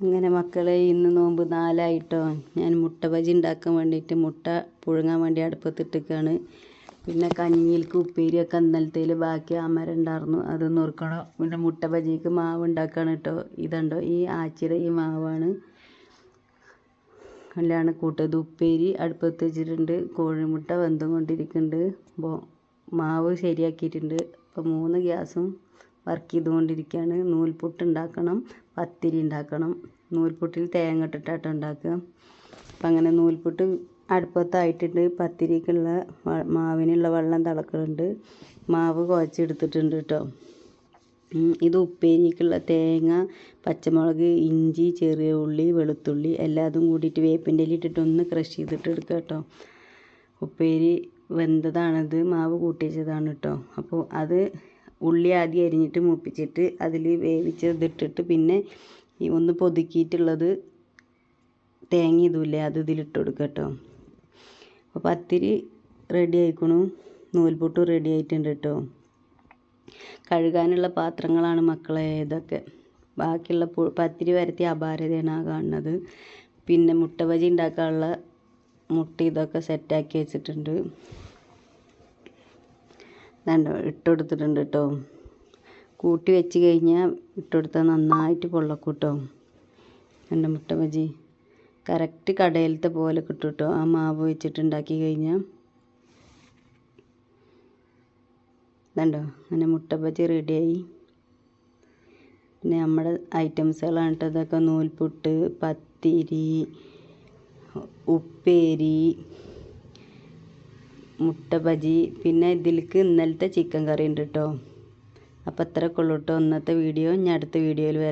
അങ്ങനെ മക്കളെ ഇന്ന് നോമ്പ് നാലായിട്ടോ? ഞാൻ മുട്ട ബജി ഉണ്ടാക്കാൻ വേണ്ടിയിട്ട് മുട്ട പുഴുങ്ങാൻ വേണ്ടി അടുപ്പത്തിട്ടിക്കാണ് പിന്നെ കഞ്ഞിയിൽക്ക് ഉപ്പേരിയൊക്കെ അന്നലത്തേൽ ബാക്കി അമര ഉണ്ടായിരുന്നു അത് നുറുക്കണം പിന്നെ മുട്ട ബജിക്ക് മാവ് ഉണ്ടാക്കുകയാണ് കേട്ടോ ഇതുണ്ടോ? ഈ ആച്ചിയുടെ ഈ മാവാണ്. അല്ലാണ് കൂട്ടത് ഉപ്പേരി അടുപ്പത്ത് വെച്ചിട്ടുണ്ട്. കോഴിമുട്ട വെന്തും കൊണ്ടിരിക്കുന്നുണ്ട് മാവ് ശരിയാക്കിയിട്ടുണ്ട്. അപ്പോൾ മൂന്ന് ഗ്യാസും വർക്ക് ചെയ്തുകൊണ്ടിരിക്കുകയാണ്. നൂൽപുട്ട് ഉണ്ടാക്കണം പത്തിരി ഉണ്ടാക്കണം. നൂൽപുട്ടിൽ തേങ്ങ ഇട്ടിട്ടാട്ടോ ഉണ്ടാക്കുക. അപ്പം അങ്ങനെ നൂൽപുട്ട് അടുപ്പത്തായിട്ടുണ്ട്. പത്തിരിക്കുള്ള മാവിനുള്ള വെള്ളം തിളക്കുന്നുണ്ട് മാവ് കുഴച്ചെടുത്തിട്ടുണ്ട് കേട്ടോ. ഇത് ഉപ്പേരിക്കുള്ള തേങ്ങ പച്ചമുളക് ഇഞ്ചി ചെറിയ ഉള്ളി വെളുത്തുള്ളി എല്ലാതും കൂടിയിട്ട് വേപ്പിന്റെ ഇല ഒന്ന് ക്രഷ് ചെയ്തിട്ട് എടുക്കുക കേട്ടോ. ഉപ്പേരി വെന്തതാണത് മാവ് കൂട്ടിച്ചതാണ് കേട്ടോ. അപ്പോൾ അത് ഉള്ളി ആദ്യം അരിഞ്ഞിട്ട് മൂപ്പിച്ചിട്ട് അതിൽ വേവിച്ചത് ഇട്ടിട്ട് പിന്നെ ഈ ഒന്ന് പൊതുക്കിയിട്ടുള്ളത് തേങ്ങ ഇതുമില്ലേ അത് ഇതിലിട്ട് കൊടുക്കുക കേട്ടോ. അപ്പോൾ പത്തിരി റെഡി ആയിക്കണു. നൂൽപുട്ടും റെഡി ആയിട്ടുണ്ട് കേട്ടോ. കഴുകാനുള്ള പാത്രങ്ങളാണ് മക്കളെ ഇതൊക്കെ. ബാക്കിയുള്ള പത്തിരി വരത്തിയ അപാരതയാണ് ആ കാണുന്നത്. പിന്നെ മുട്ട ബജി ഉണ്ടാക്കാനുള്ള മുട്ട ഇതൊക്കെ സെറ്റാക്കി വെച്ചിട്ടുണ്ട്. ഇതുണ്ടോ ഇട്ടുകൊടുത്തിട്ടുണ്ട് കേട്ടോ കൂട്ടി വെച്ച് കഴിഞ്ഞാൽ ഇട്ടുകൊടുത്താൽ നന്നായിട്ട് പൊള്ളക്കും കേട്ടോ രണ്ട് മുട്ട ബജി കറക്റ്റ് കടയിലത്തെ പോലെ കിട്ടും കേട്ടോ ആ മാവ് വെച്ചിട്ട് ഉണ്ടാക്കി കഴിഞ്ഞാൽ ഇതുണ്ടോ അങ്ങനെ മുട്ട ബജി റെഡിയായി. പിന്നെ നമ്മുടെ ഐറ്റംസുകളാണ് ഇതൊക്കെ നൂൽപുട്ട് പത്തിരി ഉപ്പേരി മുട്ട ബജി പിന്നെ ഇതിലേക്ക് ഇന്നലത്തെ ചിക്കൻ കറി ഉണ്ട് കേട്ടോ അപ്പോൾ അത്രയൊക്കെ ഉള്ളൂ കേട്ടോ ഇന്നത്തെ വീഡിയോ ഞാൻ അടുത്ത വീഡിയോയിൽ വരാം.